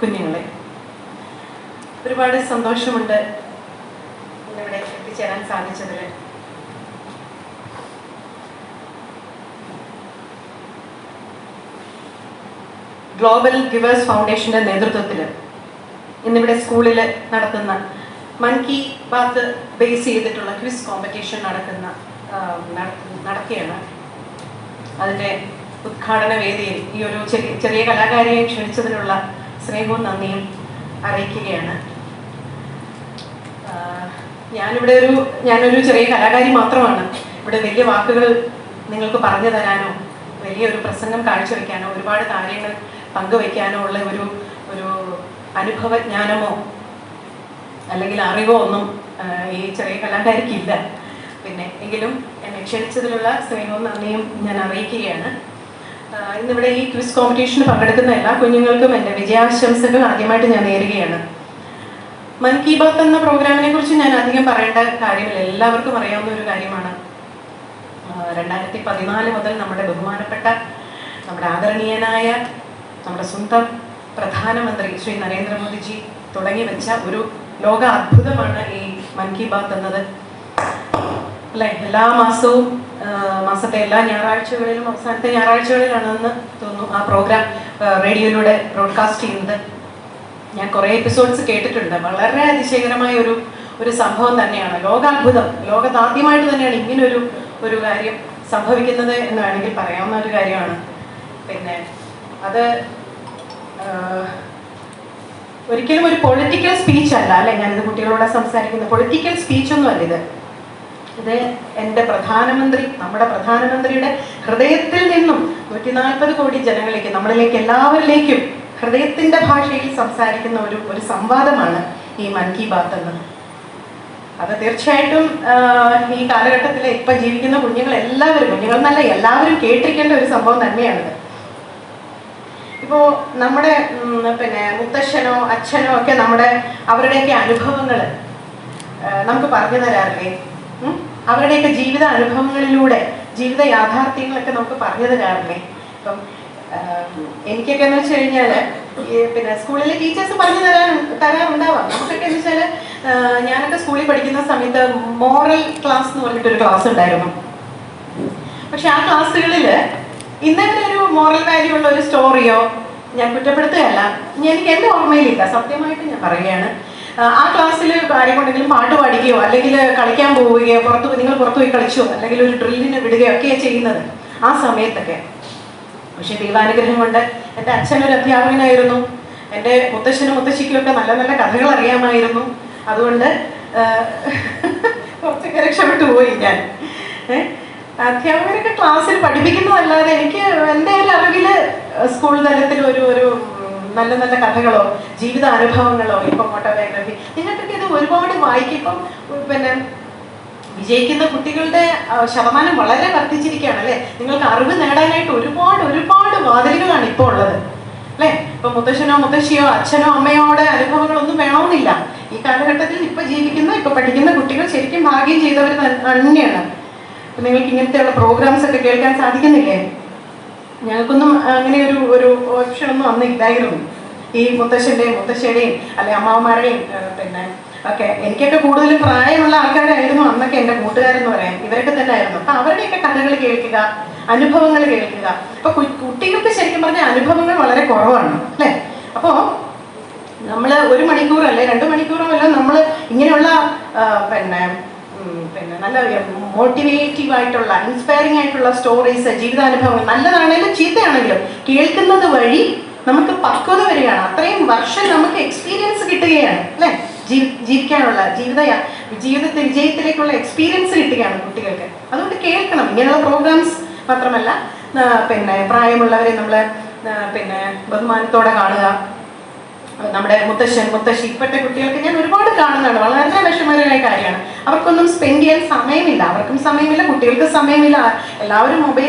കുഞ്ഞുങ്ങളെ. ഒരുപാട് സന്തോഷമുണ്ട് ഇന്നിവിടെ എത്തിച്ചേരാൻ സാധിച്ചതിൽ ഗ്ലോബൽ ഗിവേഴ്സ് ഫൗണ്ടേഷന്റെ നേതൃത്വത്തിൽ ഇന്നിവിടെ സ്കൂളിൽ നടത്തുന്ന മൻ കി ബാത്ത് ബേസ് ചെയ്തിട്ടുള്ള ക്വിസ് കോമ്പറ്റീഷൻ നടക്കുന്ന നടക്കുകയാണ്. അതിന്റെ ഉദ്ഘാടന വേദിയിൽ ഈ ഒരു ചെറിയ ചെറിയ കലാകാരിയെ ക്ഷണിച്ചതിനുള്ള സ്നേഹവും നന്ദിയും അറിയിക്കുകയാണ്. ഞാനിവിടെ ഒരു ഞാനൊരു ചെറിയ കലാകാരി മാത്രമാണ്. ഇവിടെ വലിയ വാക്കുകൾ നിങ്ങൾക്ക് പറഞ്ഞു തരാനോ വലിയൊരു പ്രസംഗം കാഴ്ചവെക്കാനോ ഒരുപാട് കാര്യങ്ങൾ പങ്കുവെക്കാനോ ഉള്ള ഒരു ഒരു അനുഭവജ്ഞാനമോ അല്ലെങ്കിൽ അറിവോ ഒന്നും ഈ ചെറിയ കലാകാരിക്കില്ല. പിന്നെ എങ്കിലും എന്നെ ക്ഷണിച്ചതിലുള്ള സ്നേഹവും നന്ദിയും ഞാൻ അറിയിക്കുകയാണ്. ഇന്നിവിടെ ഈ ക്വിസ് കോമ്പറ്റീഷന് പങ്കെടുക്കുന്ന എല്ലാ കുഞ്ഞുങ്ങൾക്കും എന്റെ വിജയാശംസകൾ ആദ്യമായിട്ട് ഞാൻ നേരുകയാണ്. മൻ കി ബാത്ത് എന്ന പ്രോഗ്രാമിനെ കുറിച്ച് ഞാൻ അധികം പറയേണ്ട കാര്യമില്ല. എല്ലാവർക്കും അറിയാവുന്ന ഒരു കാര്യമാണ്. രണ്ടായിരത്തി പതിനാല് മുതൽ നമ്മുടെ ബഹുമാനപ്പെട്ട നമ്മുടെ ആദരണീയനായ നമ്മുടെ സ്വന്തം പ്രധാനമന്ത്രി ശ്രീ നരേന്ദ്രമോദിജി തുടങ്ങി വെച്ച ഒരു ലോക അത്ഭുതമാണ് ഈ മൻ കി ബാത്ത് എന്നത്. അല്ലെ? എല്ലാ മാസവും മാസത്തെ എല്ലാ ഞായറാഴ്ചകളിലും അവസാനത്തെ ഞായറാഴ്ചകളിലാണെന്ന് തോന്നുന്നു ആ പ്രോഗ്രാം റേഡിയോയിലൂടെ ബ്രോഡ്കാസ്റ്റ് ചെയ്യുന്നത്. ഞാൻ കുറേ എപ്പിസോഡ്സ് കേട്ടിട്ടുണ്ട്. വളരെ അതിശയകരമായ ഒരു ഒരു സംഭവം തന്നെയാണ്. ലോകാത്ഭുതം. ലോകത്ത് ആദ്യമായിട്ട് തന്നെയാണ് ഇങ്ങനൊരു ഒരു ഒരു കാര്യം സംഭവിക്കുന്നത് എന്ന് വേണമെങ്കിൽ പറയാവുന്ന ഒരു കാര്യമാണ്. പിന്നെ അത് ഒരിക്കലും ഒരു പൊളിറ്റിക്കൽ സ്പീച്ച് അല്ല അല്ലെ? ഞാനിത് കുട്ടികളോട് സംസാരിക്കുന്നത്. പൊളിറ്റിക്കൽ സ്പീച്ചൊന്നും അല്ല ഇത്. ഇത് എന്റെ പ്രധാനമന്ത്രി നമ്മുടെ പ്രധാനമന്ത്രിയുടെ ഹൃദയത്തിൽ നിന്നും നൂറ്റി നാൽപ്പത് കോടി ജനങ്ങളിലേക്ക് നമ്മളിലേക്ക് എല്ലാവരിലേക്കും ഹൃദയത്തിന്റെ ഭാഷയിൽ സംസാരിക്കുന്ന ഒരു ഒരു സംവാദമാണ് ഈ മൻ കി ബാത്ത് എന്നത് അത് തീർച്ചയായിട്ടും ഈ കാലഘട്ടത്തിൽ ഇപ്പം ജീവിക്കുന്ന കുഞ്ഞുങ്ങൾ എല്ലാവരും കുഞ്ഞുങ്ങൾ എന്നല്ല എല്ലാവരും കേട്ടിരിക്കേണ്ട ഒരു സംഭവം തന്നെയാണിത് ഇപ്പോൾ നമ്മുടെ പിന്നെ മുത്തശ്ശനോ അച്ഛനോ ഒക്കെ നമ്മുടെ അവരുടെയൊക്കെ അനുഭവങ്ങൾ നമുക്ക് പറഞ്ഞു തരാറില്ലേ? അവരുടെയൊക്കെ ജീവിത അനുഭവങ്ങളിലൂടെ ജീവിത യാഥാർത്ഥ്യങ്ങളൊക്കെ നമുക്ക് പറഞ്ഞു തരാറില്ലേ ഇപ്പം എനിക്കൊക്കെ എന്ന് വെച്ച് കഴിഞ്ഞാൽ പിന്നെ സ്കൂളിലെ ടീച്ചേഴ്സ് പറഞ്ഞു തരാൻ തരാറുണ്ടാവാം. നമുക്കൊക്കെ എന്ന് വെച്ചാൽ ഞാനൊക്കെ സ്കൂളിൽ പഠിക്കുന്ന സമയത്ത് മോറൽ ക്ലാസ് എന്ന് പറഞ്ഞിട്ടൊരു ക്ലാസ് ഉണ്ടായിരുന്നു. പക്ഷെ ആ ക്ലാസ്സുകളിൽ ഇന്നത്തെ ഒരു മോറൽ വാല്യൂ ഉള്ള ഒരു സ്റ്റോറിയോ ഞാൻ കുറ്റപ്പെടുത്തുകയല്ല. എനിക്ക് എന്റെ ഓർമ്മയിലില്ല. സത്യമായിട്ട് ഞാൻ പറയുകയാണ്. ആ, ക്ലാസ്സിൽ ആരെക്കൊണ്ടെങ്കിലും പാട്ട് പാടിക്കുകയോ അല്ലെങ്കിൽ കളിക്കാൻ പോവുകയോ പുറത്ത് നിങ്ങൾ പുറത്ത് പോയി കളിച്ചോ അല്ലെങ്കിൽ ഒരു ഡ്രില്ലിന് വിടുകയോ ഒക്കെ ചെയ്യുന്നത് ആ സമയത്തൊക്കെ. പക്ഷെ ദൈവാനുഗ്രഹം കൊണ്ട് എന്റെ അച്ഛനൊരു അധ്യാപകനായിരുന്നു. എന്റെ മുത്തശ്ശനും മുത്തശ്ശിക്കും ഒക്കെ നല്ല നല്ല കഥകൾ അറിയാമായിരുന്നു. അതുകൊണ്ട് കുറച്ചൊക്കെ രക്ഷപ്പെട്ടു പോയി ഞാൻ? അധ്യാപകരൊക്കെ ക്ലാസ്സിൽ പഠിപ്പിക്കുന്നതല്ലാതെ എനിക്ക് എന്റെ ഒരു അറിവിൽ സ്കൂൾ തലത്തിൽ ഒരു ഒരു നല്ല നല്ല കഥകളോ ജീവിത അനുഭവങ്ങളോ ഇപ്പം ഓട്ടോബയോഗ്രഫി നിങ്ങൾക്കൊക്കെ ഇത് ഒരുപാട് വായിക്കും പിന്നെ വിജയിക്കുന്ന കുട്ടികളുടെ ശതമാനം വളരെ വർദ്ധിച്ചിരിക്കുകയാണ് അല്ലേ? നിങ്ങൾക്ക് അറിവ് നേടാനായിട്ട് ഒരുപാട് ഒരുപാട് വാതിലുകളാണ് ഇപ്പോൾ ഉള്ളത്. അല്ലേ? ഇപ്പൊ മുത്തശ്ശനോ മുത്തശ്ശിയോ അച്ഛനോ അമ്മയോടെ അനുഭവങ്ങളൊന്നും വേണമെന്നില്ല. ഈ കാലഘട്ടത്തിൽ ഇപ്പൊ ജീവിക്കുന്ന ഇപ്പൊ പഠിക്കുന്ന കുട്ടികൾ ശരിക്കും ഭാഗ്യം ചെയ്തവർ തന്നെയാണ്. നിങ്ങൾക്ക് ഇങ്ങനത്തെയുള്ള പ്രോഗ്രാംസ് ഒക്കെ കേൾക്കാൻ സാധിക്കുന്നില്ലേ? ഞങ്ങൾക്കൊന്നും അങ്ങനെ ഒരു ഒരു ഓപ്ഷൻ ഒന്നും അന്ന് ഇല്ലായിരുന്നു. ഈ മുത്തശ്ശന്റെയും മുത്തശ്ശിയുടെയും അല്ലെ അമ്മാവന്മാരുടെയും പിന്നെ ഒക്കെ എനിക്കൊക്കെ കൂടുതലും പ്രായമുള്ള ആൾക്കാരായിരുന്നു അന്നൊക്കെ എന്റെ കൂട്ടുകാരെന്ന് പറയാൻ. ഇവരൊക്കെ തന്നെ ആയിരുന്നു അപ്പൊ അവരുടെയൊക്കെ കഥകൾ കേൾക്കുക അനുഭവങ്ങൾ കേൾക്കുക. അപ്പൊ കു- കുട്ടികൾക്ക് ശരിക്കും പറഞ്ഞാൽ അനുഭവങ്ങൾ വളരെ കുറവാണ് അല്ലേ? അപ്പോൾ നമ്മൾ ഒരു മണിക്കൂറോ അല്ലെ രണ്ട് മണിക്കൂറോ അല്ല നമ്മൾ ഇങ്ങനെയുള്ള പിന്നെ നല്ല മോട്ടിവേറ്റീവ് ആയിട്ടുള്ള ഇൻസ്പയറിംഗ് ആയിട്ടുള്ള സ്റ്റോറീസ് ജീവിതാനുഭവങ്ങൾ നല്ലതാണെങ്കിലും ചീത്തയാണെങ്കിലും കേൾക്കുന്നത് വഴി നമുക്ക് പക്വത വരികയാണ്. അത്രയും വർഷം നമുക്ക് എക്സ്പീരിയൻസ് കിട്ടുകയാണ് അല്ലേ? ജീവിക്കാനുള്ള ജീവിത ജീവിതത്തെ വിജയത്തിലേക്കുള്ള എക്സ്പീരിയൻസ് കിട്ടുകയാണ് കുട്ടികൾക്ക്. അതുകൊണ്ട് കേൾക്കണം. ഇങ്ങനെയുള്ള പ്രോഗ്രാംസ് മാത്രമല്ല പിന്നെ പ്രായമുള്ളവരെ നമ്മൾ പിന്നെ ബഹുമാനത്തോടെ കാണുക നമ്മുടെ മുത്തശ്ശൻ മുത്തശ്ശി ഇപ്പോഴത്തെ കുട്ടികൾക്ക് ഞാൻ ഒരുപാട് കാണുന്നതാണ്. വളരെ വിഷമകരമായ കാര്യമാണ്. അവർക്കൊന്നും സ്പെൻഡ് ചെയ്യാൻ സമയമില്ല. അവർക്കും സമയമില്ല കുട്ടികൾക്ക് സമയമില്ല. എല്ലാവരും മൊബൈൽ